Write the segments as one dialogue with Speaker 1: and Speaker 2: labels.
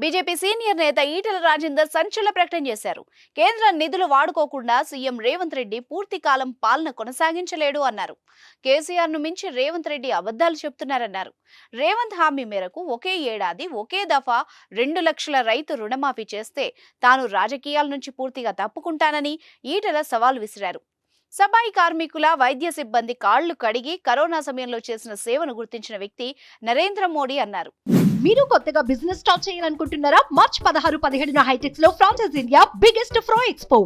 Speaker 1: BJP senior నేత ఈటల రాజేందర్ సంచలన ప్రకటన చేశారు. కేంద్ర నిధులు వాడుకోకుండా సీఎం రేవంత్ రెడ్డి పూర్తి కాలం పాలన కొనసాగించలేడు అన్నారు. కేసీఆర్ను మించి రేవంత్ రెడ్డి అబద్ధాలు చెప్తున్నారన్నారు. రేవంత్ హామీ మేరకు ఒకే ఏడాది ఒకే దఫా రెండు లక్షల రైతు రుణమాఫీ చేస్తే తాను రాజకీయాల నుంచి పూర్తిగా తప్పుకుంటానని ఈటల సవాల్ విసిరారు. సబాయి కార్మికుల వైద్య సిబ్బంది కాళ్ళు కడిగి కరోనా సమయంలో చేసిన సేవను గుర్తించిన వ్యక్తి నరేంద్ర మోడీ అన్నారు.
Speaker 2: మీరు కొత్తగా బిజినెస్ స్టార్ట్ చేయాలనుకుంటున్నారా? మార్చ్ పదహారు పదిహేడున హైటెక్స్లో ఫ్రాన్సెస్ ఇండియా బిగ్గెస్ట్ ఫ్రో ఎక్స్పో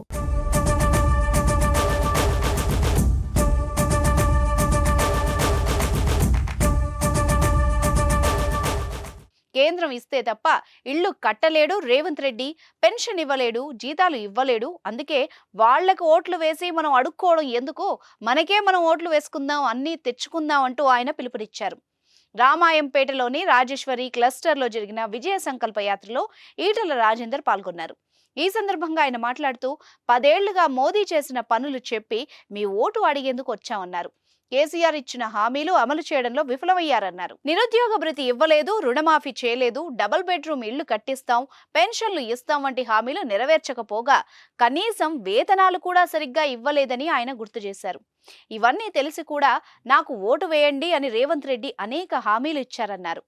Speaker 1: కేంద్రం ఇస్తే తప్ప ఇల్లు కట్టలేడు రేవంత్ రెడ్డి పెన్షన్ ఇవ్వలేడు జీతాలు ఇవ్వలేడు. అందుకే వాళ్ళకు ఓట్లు వేసి మనం అడుక్కోవడం ఎందుకు? మనకే మనం ఓట్లు వేసుకుందాం అన్నీ తెచ్చుకుందాం అంటూ ఆయన పిలుపునిచ్చారు. రామాయంపేటలోని రాజేశ్వరి క్లస్టర్లో జరిగిన విజయ సంకల్ప యాత్రలో ఈటల రాజేందర్ పాల్గొన్నారు. ఈ సందర్భంగా ఆయన మాట్లాడుతూ పదేళ్ళుగా మోదీ చేసిన పనులు చెప్పి మీ ఓటు అడిగేందుకు వచ్చామన్నారు. కేసీఆర్ ఇచ్చిన హామీలు అమలు చేయడంలో విఫలమయ్యారన్నారు. నిరుద్యోగ భృతి ఇవ్వలేదు రుణమాఫీ చేయలేదు డబుల్ బెడ్రూమ్ ఇళ్ళు కట్టిస్తాం పెన్షన్లు ఇస్తాం వంటి హామీలు నెరవేర్చకపోగా కనీసం వేతనాలు కూడా సరిగ్గా ఇవ్వలేదని ఆయన గుర్తు చేశారు. ఇవన్నీ తెలిసి కూడా నాకు ఓటు వేయండి అని రేవంత్ రెడ్డి అనేక హామీలు ఇచ్చారన్నారు.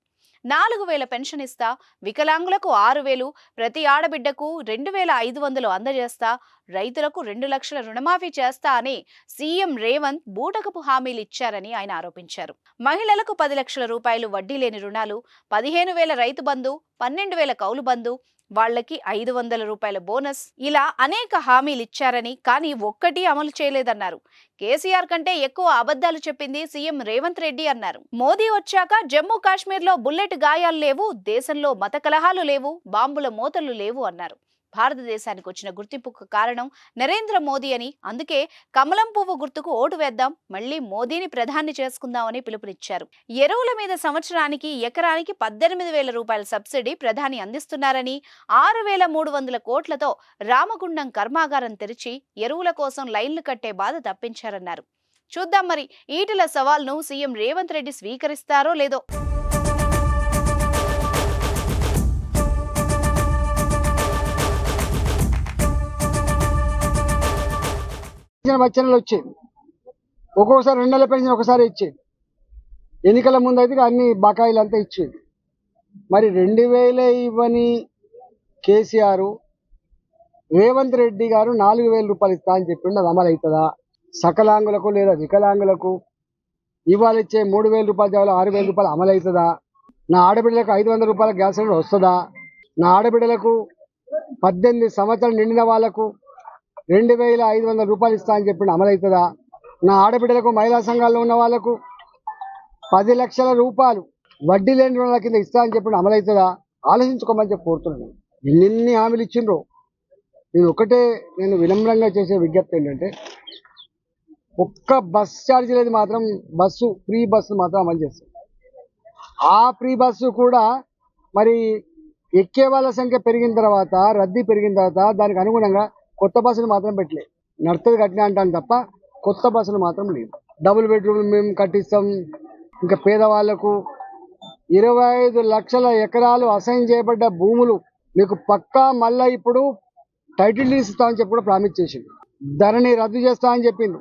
Speaker 1: నాలుగు వేల పెన్షన్ ఇస్తా వికలాంగులకు ఆరు వేలు ప్రతి ఆడబిడ్డకు రెండు వేల ఐదు వందలు అందజేస్తా రైతులకు రెండు లక్షల రుణమాఫీ చేస్తా అని సీఎం రేవంత్ బూటకపు హామీలు ఇచ్చారని ఆయన ఆరోపించారు. మహిళలకు పది లక్షల రూపాయలు వడ్డీ లేని రుణాలు పదిహేను వేల రైతు బంధు పన్నెండు వేల కౌలు బంధు వాళ్ళకి ఐదు వందల రూపాయల బోనస్. ఇలా అనేక హామీలు ఇచ్చారని కానీ ఒక్కటి అమలు చేయలేదన్నారు. కేసీఆర్ కంటే ఎక్కువ అబద్ధాలు చెప్పింది సీఎం రేవంత్ రెడ్డి అన్నారు. మోదీ వచ్చాక జమ్మూ కాశ్మీర్లో బుల్లెట్ గాయాలు లేవు దేశంలో మత కలహాలు లేవు బాంబుల మోతలు లేవు అన్నారు. భారతదేశానికి వచ్చిన గుర్తింపుకు కారణం నరేంద్ర మోదీ అని. అందుకే కమలం పువ్వు గుర్తుకు ఓటు వేద్దాం మళ్ళీ మోదీని ప్రధాని చేసుకుందామని పిలుపునిచ్చారు. ఎరువుల మీద సంవత్సరానికి ఎకరానికి పద్దెనిమిది వేల రూపాయల సబ్సిడీ ప్రధాని అందిస్తున్నారని ఆరు వేల మూడు వందల కోట్లతో రామగుండం కర్మాగారం తెరిచి ఎరువుల కోసం లైన్లు కట్టే బాధ తప్పించారన్నారు. చూద్దాం మరి ఈటల సవాల్ను సీఎం రేవంత్ రెడ్డి స్వీకరిస్తారో లేదో?
Speaker 3: పెన్షన్ వచ్చేది వచ్చేది ఒక్కొక్కసారి రెండు నెలల పెన్షన్ ఒకసారి ఇచ్చేది ఎన్నికల ముందు అయితే అన్ని బకాయిలు అంతా ఇచ్చేది మరి రెండు వేలే ఇవ్వని కేసీఆర్ రేవంత్ రెడ్డి గారు నాలుగు వేల రూపాయలు ఇస్తా అని చెప్పిండు అది అమలు అవుతుందా? సకలాంగులకు లేదా వికలాంగులకు ఇవాళ ఇచ్చే మూడు వేల రూపాయల జాబులు ఆరు వేల రూపాయలు అమలు అవుతుందా? నా ఆడబిడ్డలకు ఐదు వందల రూపాయల గ్యాస్ సిలిండర్ వస్తుందా? నా ఆడబిడ్డలకు పద్దెనిమిది సంవత్సరాలు నిండిన వాళ్ళకు రెండు వేల ఐదు వందల రూపాయలు ఇస్తా అని చెప్పిన అమలు అవుతుందా నా ఆడబిడ్డలకు మహిళా సంఘాల్లో ఉన్న వాళ్ళకు పది లక్షల రూపాయలు వడ్డీ లేని రుణాల కింద ఇస్తా అని చెప్పిన అమలు అవుతుందా ఆలోచించుకోమని చెప్పి కోరుతున్నాను. ఎన్నెన్ని హామీలు ఇచ్చిండ్రో? నేను ఒకటే నేను వినమ్రంగా చేసే విజ్ఞప్తి ఏంటంటే ఒక్క బస్ ఛార్జ్ లేదు మాత్రం బస్సు ఫ్రీ బస్సు మాత్రం అమలు చేస్తుంది ఆ ఫ్రీ బస్సు కూడా మరి ఎక్కే వాళ్ళ సంఖ్య పెరిగిన తర్వాత రద్దీ పెరిగిన తర్వాత దానికి అనుగుణంగా కొత్త బస్సులు మాత్రం పెట్టలేదు నడుతుంది కట్టినా అంటాను తప్ప కొత్త బస్సులు మాత్రం లేవు. డబుల్ బెడ్రూమ్ మేము కట్టిస్తాం. ఇంకా పేదవాళ్ళకు ఇరవై ఐదు లక్షల ఎకరాలు అసైన్ చేయబడ్డ భూములు మీకు పక్కా మళ్ళా ఇప్పుడు టైటిల్ ఇస్తామని చెప్పి కూడా ప్రామిస్ చేసిండు. ధరని రద్దు చేస్తా అని చెప్పిండు.